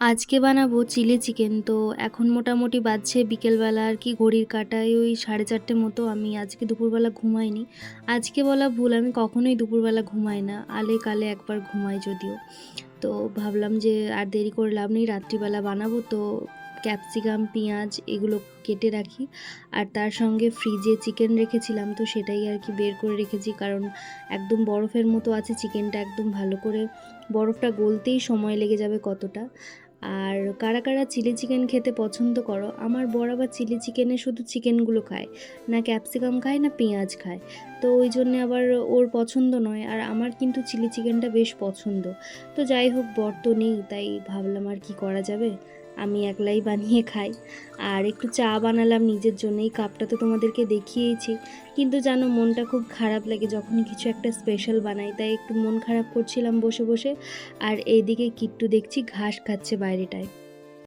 আজকে বানাবো chilli chicken. তো এখন মোটামুটি বাজছে বিকেলবেলা আর কি, ঘড়ির কাটায় ওই সাড়ে চারটে মতো। আমি আজকে দুপুরবেলা ঘুমাইনি। আজকে বলা ভুল, আমি কখনোই দুপুরবেলা ঘুমাই না। আলে কালে একবার ঘুমাই যদিও। তো ভাবলাম যে আর দেরি করে লাভ নেই, রাত্রিবেলা বানাবো। তো ক্যাপসিকাম, পেঁয়াজ এগুলো কেটে রাখি। আর তার সঙ্গে ফ্রিজে চিকেন রেখেছিলাম, তো সেটাই আর কি বের করে রেখেছি। কারণ একদম বরফের মতো আছে চিকেনটা, একদম ভালো করে। বরফটা গলতেই সময় লেগে যাবে কতটা। আর কারা কারা চিলি চিকেন খেতে পছন্দ করো? আমার বড় আবার চিলি চিকেনে শুধু চিকেনগুলো খায়, না ক্যাপসিকাম খায়, না পেঁয়াজ খায়। তো ওই জন্যে আবার ওর পছন্দ নয়, আর আমার কিন্তু চিলি চিকেনটা বেশ পছন্দ। তো যাই হোক, বর তো নেই, তাই ভাবলাম আর কি করা যাবে? আমি একলাই বানিয়ে খাই। আর একটু চা বানালাম নিজের জন্য এই কাপটা তো তোমাদেরকে দেখিয়েছি কিন্তু জানো, মনটা খুব খারাপ লাগে যখনই কিছু একটা স্পেশাল বানাই, তাই একটু মন খারাপ করছিলাম বসে বসে। আর এইদিকে কিট্টু দেখছি ঘাস খাচ্ছে বাইরেটায়।